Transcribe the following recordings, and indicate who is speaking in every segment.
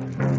Speaker 1: Thank you.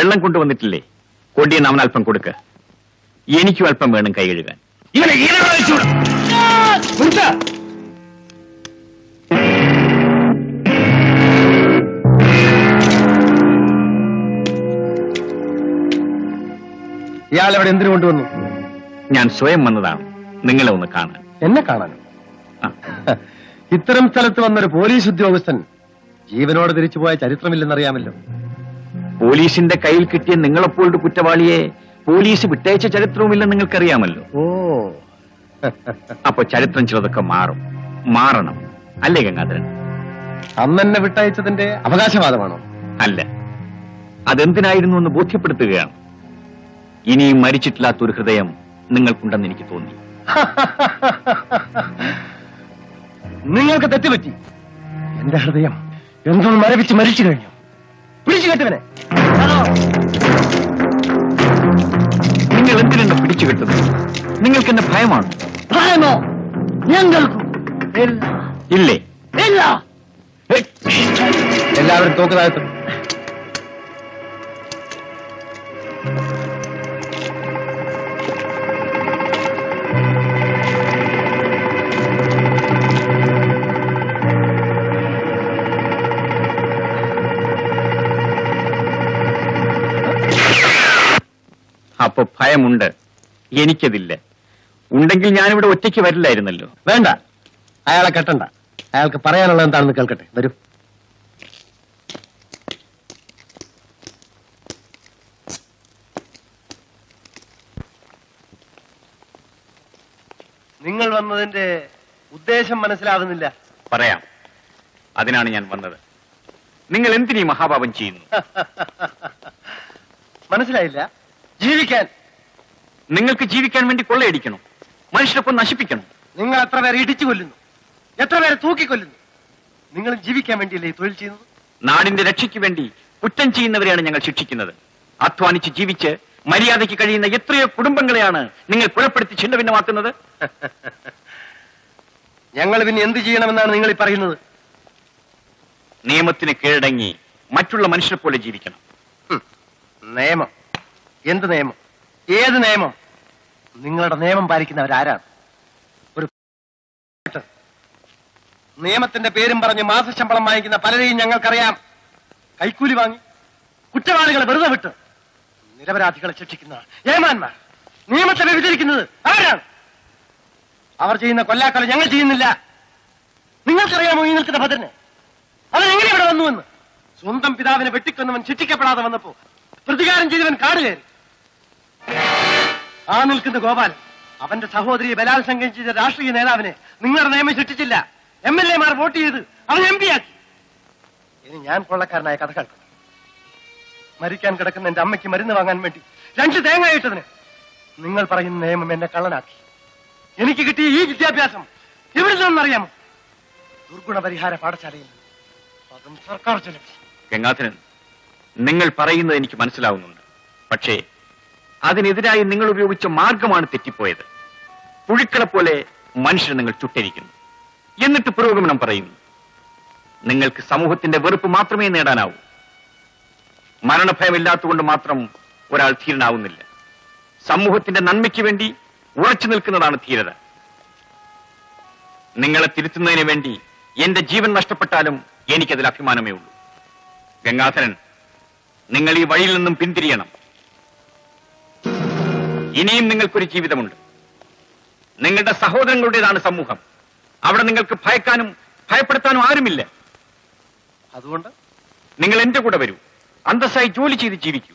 Speaker 1: വെള്ളം കൊണ്ടുവന്നിട്ടില്ലേ? കൊടിയൻ അവൻ അല്പം കൊടുക്ക. എനിക്കും അല്പം വേണം കൈ കഴുകാൻ.
Speaker 2: ഇവനെ
Speaker 3: ഇയാൾ അവിടെ എന്തിനു കൊണ്ടുവന്നു?
Speaker 1: ഞാൻ സ്വയം വന്നതാണ്. നിങ്ങളെ ഒന്ന് കാണാൻ.
Speaker 3: എന്നെ കാണാൻ. ഇത്തരം സ്ഥലത്ത് വന്നൊരു പോലീസ് ഉദ്യോഗസ്ഥൻ ജീവനോടെ തിരിച്ചുപോയ ചരിത്രമില്ലെന്നറിയാമല്ലോ.
Speaker 1: പോലീസിന്റെ കയ്യിൽ കിട്ടിയ നിങ്ങളെപ്പോലൊരു കുറ്റവാളിയെ പോലീസ് വിട്ടയച്ച ചരിത്രവുമില്ലെന്ന് നിങ്ങൾക്കറിയാമല്ലോ.
Speaker 3: ഓ.
Speaker 1: അപ്പൊ ചരിത്രം ചിലതൊക്കെ മാറും. മാറണം. അല്ലേ ഗംഗാധരൻ?
Speaker 3: അന്നെന്നെ വിട്ടയച്ചതിന്റെ അവകാശവാദമാണോ?
Speaker 1: അല്ല. അതെന്തിനായിരുന്നു എന്ന് ബോധ്യപ്പെടുത്തുകയാണ്. ഇനിയും മരിച്ചിട്ടില്ലാത്ത ഒരു ഹൃദയം നിങ്ങൾക്കുണ്ടെന്ന് എനിക്ക് തോന്നി.
Speaker 3: നിങ്ങൾക്ക് തെറ്റുപറ്റി. എന്റെ ഹൃദയം എന്തോ മരവിച്ച് മരിച്ചു കഴിഞ്ഞു. പിടിച്ചു കെട്ടുവനെ.
Speaker 1: നിങ്ങൾ എന്തിനെന്നെ പിടിച്ചു കെട്ടുന്നത്? നിങ്ങൾക്ക് എന്നെ ഭയമാണ്?
Speaker 3: ഭയമോ? ഞങ്ങൾക്കും?
Speaker 1: ഇല്ലേ.
Speaker 3: ഇല്ല? എല്ലാവരും
Speaker 1: അപ്പൊ ഭയമുണ്ട്. എനിക്കതില്ല. ഉണ്ടെങ്കിൽ ഞാനിവിടെ ഒറ്റയ്ക്ക് വരില്ലായിരുന്നല്ലോ.
Speaker 3: വേണ്ട. അയാളെ കെട്ടണ്ട. അയാൾക്ക് പറയാനുള്ളത് എന്താണെന്ന് കേൾക്കട്ടെ. വരൂ. നിങ്ങൾ വന്നതിന്റെ ഉദ്ദേശം മനസ്സിലാകുന്നില്ല.
Speaker 1: പറയാം. അതിനാണ് ഞാൻ വന്നത്. നിങ്ങൾ എന്തിനീ മഹാപാപം ചെയ്യുന്നു?
Speaker 3: മനസ്സിലായില്ല. ജീവിക്കാൻ.
Speaker 1: നിങ്ങൾക്ക് ജീവിക്കാൻ വേണ്ടി കൊള്ളയടിക്കണം. മനുഷ്യരൊപ്പം നശിപ്പിക്കണം.
Speaker 3: നിങ്ങൾ എത്ര പേരെ ഇടിച്ചു കൊല്ലുന്നു. എത്ര പേരെ തൂക്കിക്കൊല്ലുന്നു. നിങ്ങൾ ജീവിക്കാൻ വേണ്ടിയല്ലേ ഈ തൊഴിൽ ചെയ്യുന്നത്?
Speaker 1: നാടിന്റെ രക്ഷയ്ക്ക് വേണ്ടി കുറ്റം ചെയ്യുന്നവരെയാണ് ഞങ്ങൾ ശിക്ഷിക്കുന്നത്. അധ്വാനിച്ച് ജീവിച്ച് മര്യാദയ്ക്ക് കഴിയുന്ന എത്രയോ കുടുംബങ്ങളെയാണ് നിങ്ങൾ കുഴപ്പെടുത്തി ഛിന്നഭിന്നമാക്കുന്നത്
Speaker 3: ഞങ്ങൾ പിന്നെ എന്ത് ചെയ്യണമെന്നാണ് നിങ്ങൾ ഈ പറയുന്നത്?
Speaker 1: നിയമത്തിന് കീഴടങ്ങി മറ്റുള്ള മനുഷ്യരെ പോലെ ജീവിക്കണം.
Speaker 3: നിയമം. എന്ത് നിയമം? ഏത് നിയമം? നിങ്ങളുടെ നിയമം പാലിക്കുന്നവരാരാണ്? ഒരു നിയമത്തിന്റെ പേരും പറഞ്ഞ് മാസശമ്പളം വാങ്ങിക്കുന്ന പലരെയും ഞങ്ങൾക്കറിയാം. കൈക്കൂലി വാങ്ങി കുറ്റവാളികളെ വെറുതെ വിട്ട് നിരപരാധികളെ ശിക്ഷിക്കുന്ന ഏമാന്മാർ നിയമത്തെ വ്യഭിചരിക്കുന്നത് ആരാണ് അവർ ചെയ്യുന്ന കൊല്ലാക്കൊല ഞങ്ങൾ ചെയ്യുന്നില്ല. നിങ്ങൾക്കറിയാമോ ഈ നിൽക്കുന്ന ഭദ്രനെ? അവരെങ്ങനെ ഇവിടെ വന്നുവെന്ന്? സ്വന്തം പിതാവിനെ വെട്ടിക്കൊന്നവൻ ശിക്ഷിക്കപ്പെടാതെ വന്നപ്പോ പ്രതികാരം ചെയ്തവൻ കാട് കയറി ആ നിൽക്കുന്ന ഗോപാൽ അവന്റെ സഹോദരിയെ ബലാത്സംഗം ചെയ്ത രാഷ്ട്രീയ നേതാവിനെ നിങ്ങളുടെ നിയമം ശിക്ഷിച്ചില്ല എം എൽ എമാർ വോട്ട് ചെയ്ത് അവൻ എം പി ആക്കി. ഇനി ഞാൻ കൊള്ളക്കാരനായ കഥ കേൾക്കും. മരിക്കാൻ കിടക്കുന്ന എന്റെ അമ്മയ്ക്ക് മരുന്ന് വാങ്ങാൻ വേണ്ടി രണ്ട് തേങ്ങ ഇട്ടതിന് നിങ്ങൾ പറയുന്ന നിയമം എന്നെ കള്ളനാക്കി. എനിക്ക് കിട്ടിയ ഈ വിദ്യാഭ്യാസം എവിടെ നിന്നറിയാമോ ദുർഗുണ പരിഹാര പാഠശാലയിൽ സർക്കാർ ചെലവ്
Speaker 1: ഗംഗാധരൻ നിങ്ങൾ പറയുന്നത് എനിക്ക് മനസ്സിലാവുന്നുണ്ട്. പക്ഷേ അതിനെതിരായി നിങ്ങൾ ഉപയോഗിച്ച മാർഗമാണ് തെറ്റിപ്പോയത്. പുഴുക്കളെ പോലെ മനുഷ്യരെ നിങ്ങൾ ചുട്ടരിക്കുന്നു. എന്നിട്ട് പുരോഗമനം പറയുന്നു. നിങ്ങൾക്ക് സമൂഹത്തിന്റെ വെറുപ്പ് മാത്രമേ നേടാനാവൂ. മരണഭയമില്ലാത്തതുകൊണ്ട് മാത്രം ഒരാൾ ധീരനാവുന്നില്ല. സമൂഹത്തിന്റെ നന്മയ്ക്ക് വേണ്ടി ഉറച്ചു നിൽക്കുന്നതാണ് ധീരത. നിങ്ങളെ തിരുത്തുന്നതിന് വേണ്ടി എന്റെ ജീവൻ നഷ്ടപ്പെട്ടാലും എനിക്കതിൽ അഭിമാനമേ ഉള്ളൂ. ഗംഗാധരൻ നിങ്ങൾ ഈ വഴിയിൽ നിന്നും പിന്തിരിയണം. ഇനിയും നിങ്ങൾക്കൊരു ജീവിതമുണ്ട്. നിങ്ങളുടെ സഹോദരങ്ങളുടേതാണ് സമൂഹം. അവിടെ നിങ്ങൾക്ക് ഭയക്കാനും ഭയപ്പെടുത്താനും ആരുമില്ല.
Speaker 3: അതുകൊണ്ട്?
Speaker 1: നിങ്ങൾ എന്റെ കൂടെ വരൂ. അന്തസ്സായി ജോലി ചെയ്ത് ജീവിക്കൂ.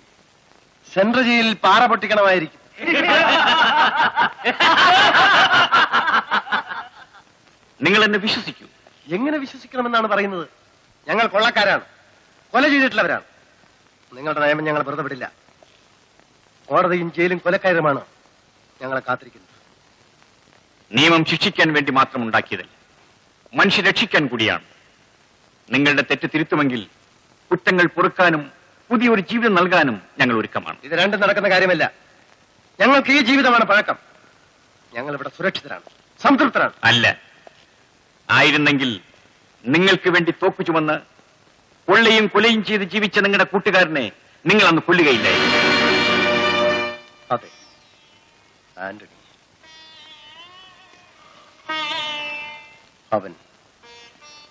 Speaker 3: സെൻട്രൽ ജയിലിൽ പാറ പൊട്ടിക്കണമായിരിക്കും.
Speaker 1: നിങ്ങൾ എന്നെ വിശ്വസിക്കൂ.
Speaker 3: എങ്ങനെ വിശ്വസിക്കണമെന്നാണ് പറയുന്നത്? ഞങ്ങൾ കൊള്ളക്കാരാണ്. കൊല ചെയ്തിട്ടുള്ളവരാണ്. നിങ്ങളുടെ നയമം ഞങ്ങൾ വെറുതെ വിടില്ല. കോടതിയും ജയിലും കൊലക്കയറുമാണ് ഞങ്ങളെ കാത്തിരിക്കുന്നത്.
Speaker 1: നിയമം ശിക്ഷിക്കാൻ വേണ്ടി മാത്രം ഉണ്ടാക്കിയതല്ല. മനുഷ്യ രക്ഷിക്കാൻ കൂടിയാണ്. നിങ്ങളുടെ തെറ്റ് തിരുത്തുമെങ്കിൽ കുറ്റങ്ങൾ പൊറുക്കാനും പുതിയൊരു ജീവിതം നൽകാനും ഞങ്ങൾ ഒരുക്കമാണ്.
Speaker 3: ഇത് രണ്ടും നടക്കുന്ന കാര്യമല്ല. ഞങ്ങൾക്ക് ഈ ജീവിതമാണ് പഴക്കം. ഞങ്ങൾ ഇവിടെ സുരക്ഷിതരാണ് സംതൃപ്തരാണ്.
Speaker 1: അല്ല. ആയിരുന്നെങ്കിൽ നിങ്ങൾക്ക് വേണ്ടി തോക്കു ചുമന്ന് കൊള്ളയും കൊലയും ചെയ്ത് ജീവിച്ച നിങ്ങളുടെ കൂട്ടുകാരനെ നിങ്ങൾ അന്ന് കൊല്ലുകയില്ലായിരുന്നു.
Speaker 3: അതെ. ആന്റണി. അവൻ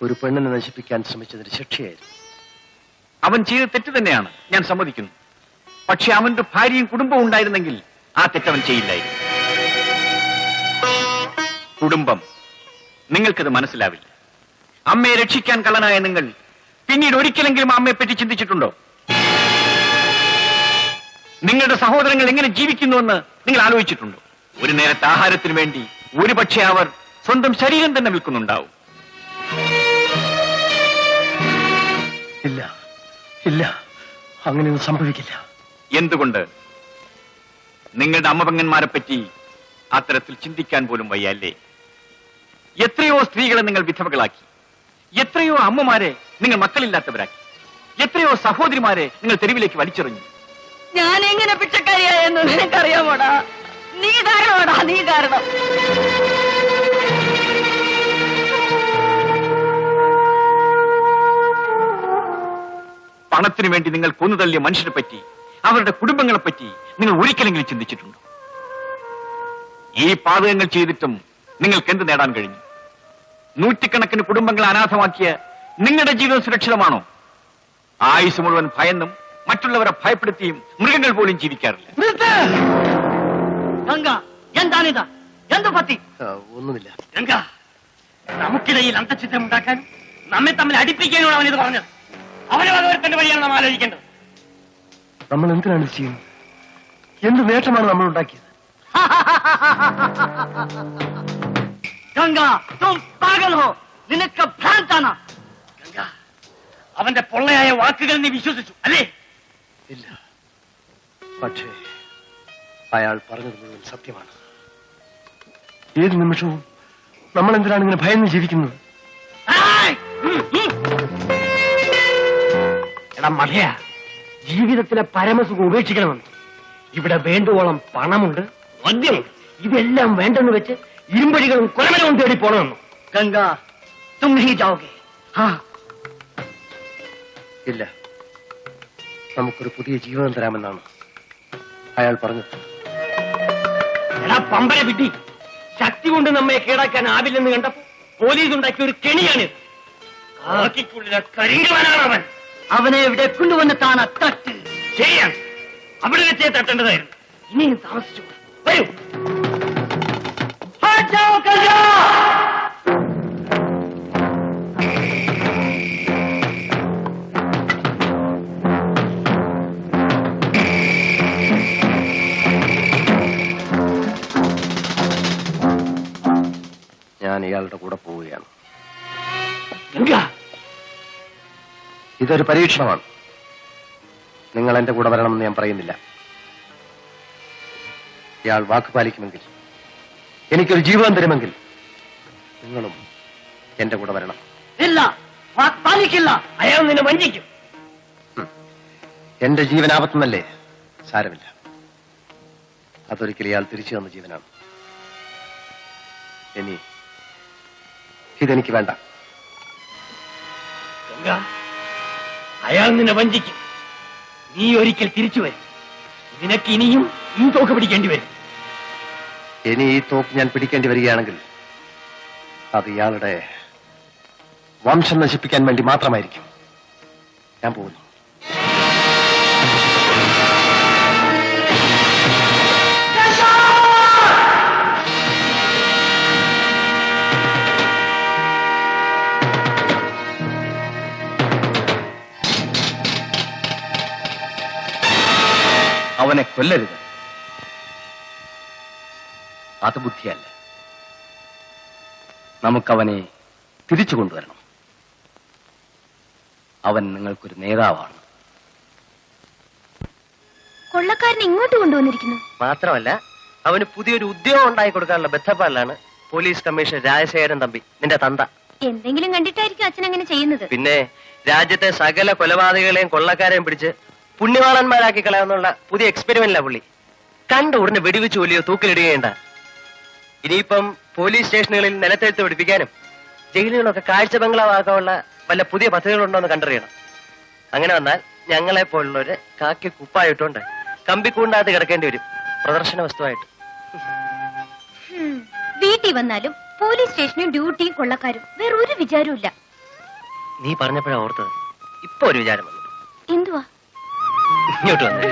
Speaker 3: ഒരു പെണ്ണിനെ നശിപ്പിക്കാൻ ശ്രമിച്ചതിന് ശിക്ഷയായിരുന്നു.
Speaker 1: അവൻ ചെയ്ത തെറ്റ് തന്നെയാണ് ഞാൻ സമ്മതിക്കുന്നു. പക്ഷെ അവന്റെ ഭാര്യയും കുടുംബവും ഉണ്ടായിരുന്നെങ്കിൽ ആ തെറ്റവൻ ചെയ്യില്ലായിരുന്നു. കുടുംബം നിങ്ങൾക്കത് മനസ്സിലാവില്ല. അമ്മയെ രക്ഷിക്കാൻ കള്ളനായ നിങ്ങൾ പിന്നീട് ഒരിക്കലെങ്കിലും അമ്മയെ പറ്റി ചിന്തിച്ചിട്ടുണ്ടോ? നിങ്ങളുടെ സഹോദരങ്ങൾ എങ്ങനെ ജീവിക്കുന്നുവെന്ന് നിങ്ങൾ ആലോചിച്ചിട്ടുണ്ടോ? ഒരു നേരത്തെ ആഹാരത്തിന് വേണ്ടി ഒരുപക്ഷെ അവർ സ്വന്തം ശരീരം തന്നെ വിൽക്കുന്നുണ്ടാവും.
Speaker 3: ഇല്ല. ഇല്ല. അങ്ങനെയൊന്നും സംഭവിക്കില്ല.
Speaker 1: എന്തുകൊണ്ട്? നിങ്ങളുടെ അമ്മപങ്ങന്മാരെ പറ്റി അത്തരത്തിൽ ചിന്തിക്കാൻ പോലും വയ്യ അല്ലേ എത്രയോ സ്ത്രീകളെ നിങ്ങൾ വിധവകളാക്കി. എത്രയോ അമ്മമാരെ നിങ്ങൾ മക്കളില്ലാത്തവരാക്കി. എത്രയോ സഹോദരിമാരെ നിങ്ങൾ തെരുവിലേക്ക് വലിച്ചെറിഞ്ഞു.
Speaker 2: ഞാൻ എങ്ങനെ പിച്ചക്കാരിയായെന്ന് നിനക്കറിയാമോടാ? നീ കാരണമാടാ നീ കാരണം.
Speaker 1: പണത്തിനു വേണ്ടി നിങ്ങൾ കൊന്നുതള്ളിയ മനുഷ്യരെ പറ്റി അവരുടെ കുടുംബങ്ങളെ പറ്റി നിങ്ങൾ ഒരിക്കലെങ്കിലും ചിന്തിച്ചിട്ടുണ്ടോ? ഈ പാതകങ്ങൾ ചെയ്തിട്ടും നിങ്ങൾക്ക് എന്ത് നേടാൻ കഴിഞ്ഞു? നൂറ്റിക്കണക്കിന് കുടുംബങ്ങളെ അനാഥമാക്കിയ നിങ്ങളുടെ ജീവിതം സുരക്ഷിതമാണോ? ആയുസ് മുഴുവൻ ഭയന്നും മറ്റുള്ളവരെ ഭയപ്പെടുത്തിയും മൃഗങ്ങൾ പോലും ജീവിക്കാറില്ല.
Speaker 2: ഗംഗ എന്താണിത്? എന്ത് പറ്റി
Speaker 3: ഒന്നുമില്ല.
Speaker 2: ഗംഗ നമുക്കിടയിൽ അന്തചിത്രം ഉണ്ടാക്കാൻ നമ്മെ തമ്മിൽ അടിപ്പിക്കാനാണ് അവൻ ഇത് പറഞ്ഞത്. അവനെ വകവരുത്തേണ്ട വഴിയാണ് നാം ആലോചിക്കേണ്ടത്.
Speaker 3: നമ്മൾ എന്തിനാണ് ചെയ്യുന്നത്? എന്ത് നേട്ടമാണ് നമ്മൾ ഉണ്ടാക്കിയത്?
Speaker 2: ഗംഗ തും പാഗൽ ഹോ. നിനക്ക് ഭ്രാന്താണ്. ഗംഗ അവന്റെ പൊള്ളയായ വാക്കുകൾ നീ വിശ്വസിച്ചു അല്ലേ?
Speaker 3: ഇല്ല. പക്ഷേ അയാൾ പറഞ്ഞത് മുഴുവൻ സത്യമാണ്. ഏത് നിമിഷവും നമ്മൾ എന്തിനാണ് ഇങ്ങനെ ഭയന്ന് ജീവിക്കുന്നത്?
Speaker 4: എടാ മധയ ജീവിതത്തിലെ പരമസുഖം ഉപേക്ഷിക്കണമെന്ന്. ഇവിടെ വേണ്ടുവോളം പണമുണ്ട് മദ്യം ഇതെല്ലാം വേണ്ടെന്ന് വെച്ച് ഇരുമ്പഴികളും കൊലമരവും തേടി പോണമെന്നു.
Speaker 2: ഗംഗ തും ഹി
Speaker 3: ഇല്ല. നമുക്കൊരു പുതിയ ജീവിതം തരാമെന്നാണ് അയാൾ പറഞ്ഞത്.
Speaker 4: എടാ പമ്പര വിട്ടി. ശക്തി കൊണ്ട് നമ്മെ കീഴടക്കാനാവില്ലെന്ന് കണ്ടപ്പോ പോലീസ് ഉണ്ടാക്കിയ ഒരു കെണിയാണ് കാക്കിക്കുള്ളിലെ കരിങ്കവനാണ് അവൻ.
Speaker 2: അവനെ ഇവിടെ കൊണ്ടുവന്ന് കാണാ തട്ട്
Speaker 4: ശരിയാണ്. അവിടെ വെച്ചേ തട്ടേണ്ടതായിരുന്നു. ഇനിയും താമസിച്ചു വരൂ.
Speaker 3: അയാളുടെ കൂടെ പോവുകയാണ്. ഇതൊരു പരീക്ഷണമാണ്. നിങ്ങൾ എന്റെ കൂടെ വരണമെന്ന് ഞാൻ പറയുന്നില്ല. ഇയാൾ വാക്ക് പാലിക്കുമെങ്കിൽ എനിക്കൊരു ജീവിതം തരുമെങ്കിൽ നിങ്ങളും എന്റെ കൂടെ വരണം.
Speaker 2: ഇല്ല. വാക്ക് പാലിക്കില്ല.
Speaker 4: അയാൾ നിന്നെ വഞ്ചിക്കും.
Speaker 3: എന്റെ ജീവനാപത്തെന്നല്ലേ സാരമില്ല. അതൊരിക്കലും ഇയാൾ തിരിച്ചു തന്ന ജീവനാണ്. ഇനി ഇതെനിക്ക് വേണ്ട.
Speaker 4: അയാൾ നിന്നെ വഞ്ചിക്കും. നീ ഒരിക്കൽ തിരിച്ചു വരും. നിനക്ക് ഇനിയും ഈ തോക്ക് പിടിക്കേണ്ടി വരും.
Speaker 3: ഇനി ഈ തോക്ക് ഞാൻ പിടിക്കേണ്ടി വരികയാണെങ്കിൽ അത് ഇയാളുടെ വംശം നശിപ്പിക്കാൻ വേണ്ടി മാത്രമായിരിക്കും. ഞാൻ പോകുന്നു.
Speaker 1: അവനെ കൊല്ലരുത്. അത് ബുദ്ധിയല്ല. നമുക്കവനെ തിരിച്ചു കൊണ്ടുവരണം. അവൻ നിങ്ങൾക്കൊരു നേതാവാണ്.
Speaker 5: കൊള്ളക്കാരൻ ഇങ്ങോട്ട് കൊണ്ടുവന്നിരിക്കുന്നു.
Speaker 3: മാത്രമല്ല അവന് പുതിയൊരു ഉദ്യോഗം ഉണ്ടായി കൊടുക്കാനുള്ള ബന്ധപ്പാലാണ് പോലീസ് കമ്മീഷണർ രാജശേഖരൻ തമ്പി നിന്റെ തന്ത.
Speaker 5: എന്തെങ്കിലും കണ്ടിട്ടായിരിക്കും അച്ഛൻ അങ്ങനെ ചെയ്യുന്നത്.
Speaker 3: പിന്നെ രാജ്യത്തെ സകല കൊലപാതകളെയും കൊള്ളക്കാരെയും പിടിച്ച് പുണ്യവാളന്മാരാക്കി കളയാന്നുള്ള പുതിയ എക്സ്പെരിമെന്റിലാ പുള്ളി. കണ്ട ഉടനെ വെടിവെച്ച് ഒലിയോ തൂക്കിലിടുകയുണ്ട. ഇനിയിപ്പം പോലീസ് സ്റ്റേഷനുകളിൽ നിലത്തെഴുത്ത് പഠിപ്പിക്കാനും ജയിലുകളൊക്കെ കാഴ്ച ബംഗ്ലാവാക്കാനുള്ള വല്ല പുതിയ പദ്ധതികളുണ്ടോ എന്ന് കണ്ടറിയണം. അങ്ങനെ വന്നാൽ ഞങ്ങളെ പോലുള്ളവര് കാക്കി കുപ്പായിട്ടുണ്ട് കമ്പിക്കൂണ്ടാകത്ത് കിടക്കേണ്ടി വരും. പ്രദർശന വസ്തുവായിട്ട്.
Speaker 5: വീട്ടിൽ വന്നാലും പോലീസ് സ്റ്റേഷനും ഡ്യൂട്ടിയും കൊള്ളക്കാരും വേറെ ഒരു വിചാരവും ഇല്ല
Speaker 3: നീ പറഞ്ഞപ്പോഴാ ഓർത്തത്. ഇപ്പൊ ഒരു വിചാരം വന്നു.
Speaker 5: എന്തുവാ?
Speaker 3: ഇങ്ങോട്ട് വന്നേ